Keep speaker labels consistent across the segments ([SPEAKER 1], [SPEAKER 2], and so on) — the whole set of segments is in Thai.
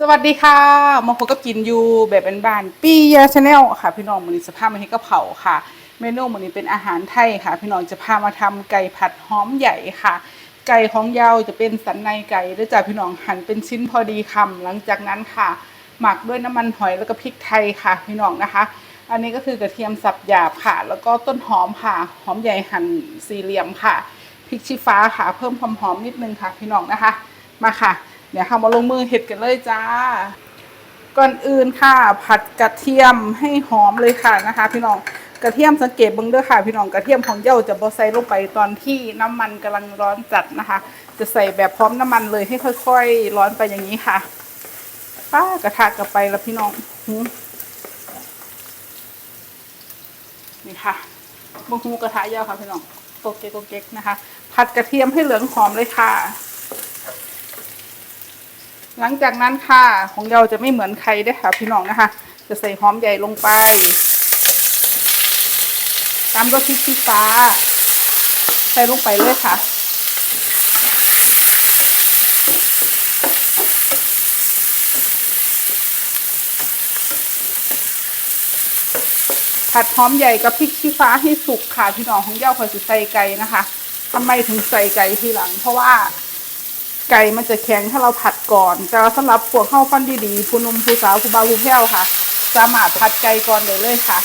[SPEAKER 1] สวัสดีค่ะมาพบกับกินยูแบบเป็นบ้านๆปียาชาแนลค่ะ พี่น้องมือนี้สภาพมันให้กะเพราค่ะ เมนูมือนี้เป็นอาหารไทยค่ะ พี่น้องจะพามาทำไก่ผัดหอมใหญ่ค่ะ ไก่ของยาวจะเป็นสันในไก่ด้วยจ้าพี่น้องหั่นเป็นชิ้นพอดีคำหลังจากนั้นค่ะ หมักด้วยน้ำมันหอยแล้วก็พริกไทยค่ะ พี่น้องนะคะ อันนี้ก็คือกระเทียมสับหยาบค่ะ แล้วก็ต้นหอมค่ะ หอมใหญ่หั่นสี่เหลี่ยมค่ะพริกชี้ฟ้าค่ะ เพิ่มความหอมนิดนึงค่ะ พี่น้องนะคะ มาค่ะ เดี๋ยวค่ะมาลงมือเห็ดกันเลยจ้า ก่อนอื่นค่ะ ผัดกระเทียมให้หอมเลยค่ะนะคะ พี่น้องกระเทียมสังเกตเบิ้งด้วยค่ะ พี่น้องกระเทียมของเจ้าจะบอใส่ลงไปตอนที่น้ำมันกำลังร้อนจัดนะคะ จะใส่แบบพร้อมน้ำมันเลยให้ค่อยๆ ร้อนไปอย่างนี้ค่ะป้ากระทะกลับไปแล้วพี่น้องนี่ค่ะบุ้งหูกระทะยาวค่ะพี่น้องโกเก๊กโกเก๊กนะคะ ผัดกระเทียมให้เหลืองหอมเลยค่ะ หลังจากนั้นค่ะของเราจะไม่เหมือนใครเด้ค่ะพี่น้องนะคะ จะใส่หอมใหญ่ลงไป ตามด้วยพริกชี้ฟ้า ใส่ลงไปเลยค่ะ ผัดหอมใหญ่กับพริกชี้ฟ้าให้สุกค่ะพี่น้องของเย้าคอยสิใส่ไก่นะคะทำไมถึงใส่ไก่ทีหลัง เพราะว่า ไก่มันจะแข็งถ้าเราผัดก่อน แต่ว่าสำหรับพวกข้าวฟันดีๆผู้หนุ่มผู้สาวผู้บ่าวผู้แพ้วค่ะ สามารถผัดไก่ก่อนได้เลยค่ะ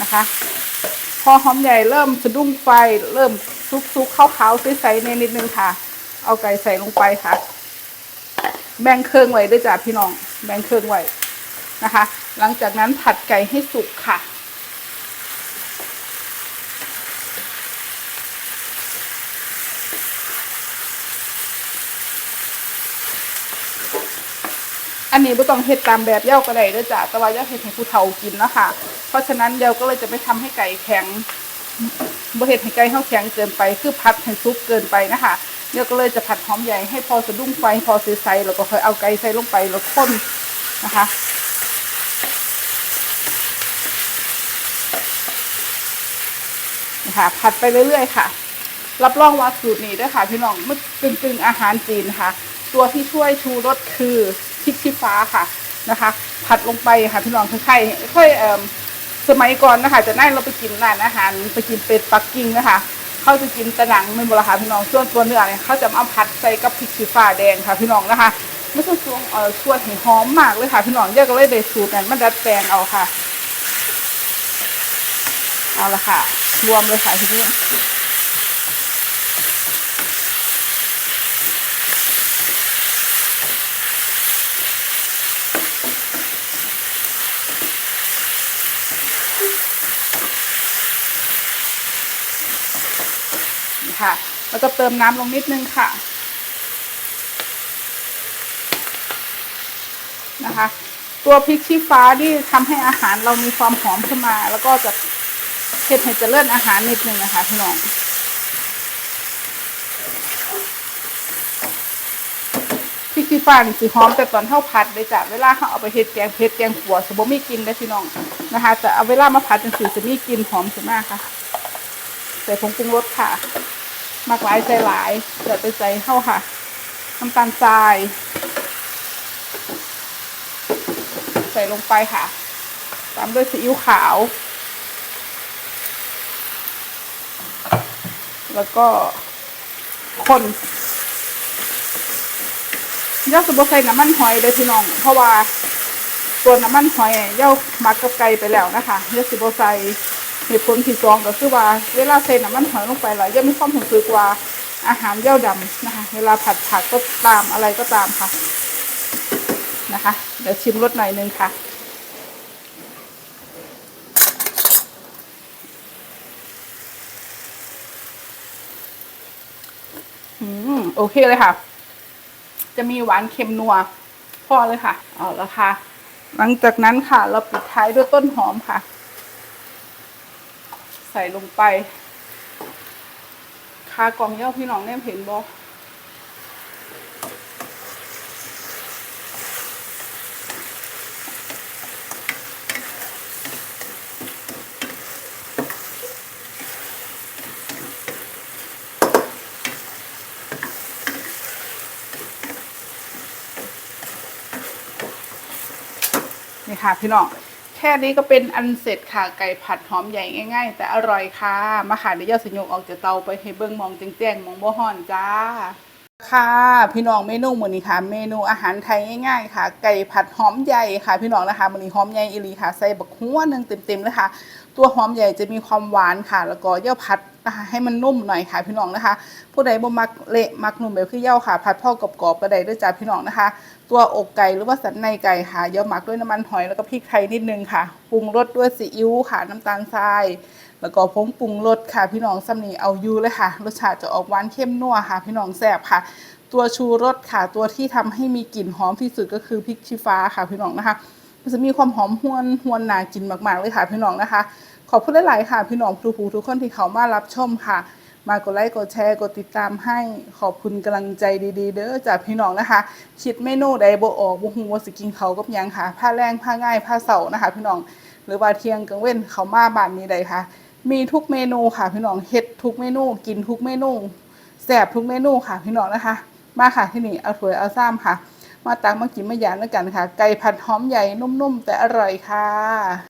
[SPEAKER 1] นะคะ พอหอมใหญ่เริ่มสะดุ้งไฟเริ่มซุกๆขาวๆใสๆในนิดนึงค่ะ เอาไก่ใส่ลงไปค่ะ แบ่งเครื่องไว้ด้วยจ้ะพี่น้อง แบ่งเครื่องไว้นะคะ หลังจากนั้นผัดไก่ให้สุกค่ะ อันนี้ไม่ต้องเฮ็ดตามแบบเย้าก็ได้ด้วยจ้ะแต่ว่าเย้าเฮ็ดให้ผู้เฒ่ากินนะคะเพราะฉะนั้นเย้าก็เลยจะไม่ทำให้ไก่แข็งบ่เฮ็ดให้ไก่เฮาแข็งเกินไป คือผัดให้ซุปเกินไปนะคะเย้าก็เลยจะผัดหอมใหญ่ให้พอสะดุ้งไฟพอใสๆแล้วก็ค่อยเอาไก่ใส่ลงไปแล้วข้นนะคะ นะ คะผัดไปเรื่อยๆค่ะ รับรองว่าสูตรนี้ด้วยค่ะ พี่น้องมันกึ่งกึ่งๆอาหารจีนนะคะตัวที่ช่วยชูรสคือพริกชี้ฟ้าค่ะนะคะ ผัดลงไปค่ะพี่น้องค่อยๆค่อยเอ่มสมัยก่อนนะคะจะนั่งเราไปกินร้านอาหารไปกินเป็ดปักกิ่งนะคะเขาจะกินตะหนังไม่หมดละค่ะพี่น้องส่วนตัวเนื้อเนี่ยเขาจะมาผัดใส่กับพริกชี้ฟ้าแดงค่ะ พี่น้องนะคะไม่ใช่ช่วงเอ่อช่วยให้หอมมากเลยค่ะ พี่น้องเยอะก็เลยได้สูตรนั้นมาดัดแปลงเอาค่ะ เอาละค่ะ รวมเลยค่ะทีนี้นี่ค่ะแล้วก็เติมน้ำลงนิดนึงค่ะ นะคะ ตัวพริกชี้ฟ้าที่ทำให้อาหารเรามีความหอมขึ้นมา แล้วก็จะ เผ็ดให้เจะเลื่อนอาหารนิดนึงนะคะพี่น้องพริกชี้ฟ้านี่สีหอมแต่ตอนเท่าผัดเลยจ้ะเวลาเขาเอาไปเฮ็ดแกงเผ็ดแกงขัวสมมติมีกินได้พี่น้องนะคะแต่เอาเวลามาผัดจังสีจะมีกินหอมขึ้นมากค่ะใส่ผงปรุงรสค่ะมากหลายใจหลายเดี๋ยวไปใส่เข้าค่ะน้ำตาลทราย ใส่ลงไปค่ะ ตามด้วยซีอิ๊วขาว แล้วก็คนย่าสมบูรใส่น้ำมันหอยเลยพี่น้อง เพราะว่าตัวน้ำมันหอยย่ามักกับไก่ไปแล้วนะคะย่าสิบใส่เหตุผลที่สองก็คือว่าเวลาใส่น้ำมันหอยลงไปแล้วย่ามีความรู้สึกว่าอาหารย่าดำนะคะ เวลาผัดผักก็ตามอะไรก็ตามค่ะนะคะ เดี๋ยวชิมรสหน่อยนึงค่ะ โอเคเลยค่ะ จะมีหวานเค็มนัวพอเลยค่ะ เอาละค่ะ หลังจากนั้นค่ะ เราปิดท้ายด้วยต้นหอมค่ะ ใส่ลงไปคากองเย้าพี่น้องเนี่ยเห็นบอ ค่ะ พี่น้องแค่นี้ก็เป็นอันเสร็จค่ะไก่ผัดหอมใหญ่ง่าย ๆ แต่อร่อยค่ะ มาค่ะเดี๋ยวยอดสยกออกจากเตาไปให้เบิ้งมองแจ้งๆมองบ่ฮ้อนจ้าค่ะพี่น้องเมนูมื้อนี้ค่ะ เมนูอาหารไทยง่ายๆค่ะ ไก่ผัดหอมใหญ่ค่ะ พี่น้องนะคะมื้อนี้หอมใหญ่อีหลีค่ะใส่บักหัวหนึงเต็มๆเลยค่ะ ตัวหอมใหญ่จะมีความหวานค่ะ แล้วก็เย่าผัดนะคะให้มันนุ่มหน่อยค่ะพี่น้องนะคะ ผู้ใดบ่มักเละมักนุ่มแบบคือเย่าค่ะ ผัดพ่อกรอบๆก็ได้ด้วยจ้าพี่น้องนะคะ ตัวอกไก่หรือว่าสันในไก่ค่ะเย่าหมักด้วยน้ำมันหอยแล้วก็พริกไทยนิดนึงค่ะปรุงรสด้วยซีอิ๊วค่ะน้ำตาลทราย แล้วก็ผงปรุงรสค่ะ พี่น้องซ้ำนี้เอาอยู่เลยค่ะรสชาติจะออกหวานเข้มนัวค่ะ พี่น้องแซ่บค่ะ ตัวชูรสค่ะ ตัวที่ทำให้มีกลิ่นหอมที่สุดก็คือพริกชี้ฟ้าค่ะพี่น้องนะคะมันจะมีความหอมหวนหวนนากินมากๆเลยค่ะ พี่น้องนะคะ ขอบคุณหลาย ๆ ค่ะ พี่น้องทุกผู้ทุกคนที่เขามารับชมค่ะ มากดไลค์กดแชร์กดติดตามให้ขอบคุณกำลังใจดี ๆ เด้อจากพี่น้องนะคะ คิดเมนูใดบ่ออกบ่ฮู้ว่าสิกินเขากับหยังค่ะผ้าแรงผ้าง่ายผ้าเสานะคะ พี่น้องหรือว่าเที่ยงกลางเว้นเขามาบ้านนี้ใดค่ะ มีทุกเมนูค่ะ พี่น้องเฮ็ดทุกเมนูกินทุกเมนูแซ่บทุกเมนูค่ะ พี่น้องนะคะ มาค่ะที่นี่เอาถ้วยเอาซ้ำค่ะ มาตักมากินมาหยานแล้วกันค่ะ ไก่ผัดหอมใหญ่นุ่มๆแต่อร่อยค่ะ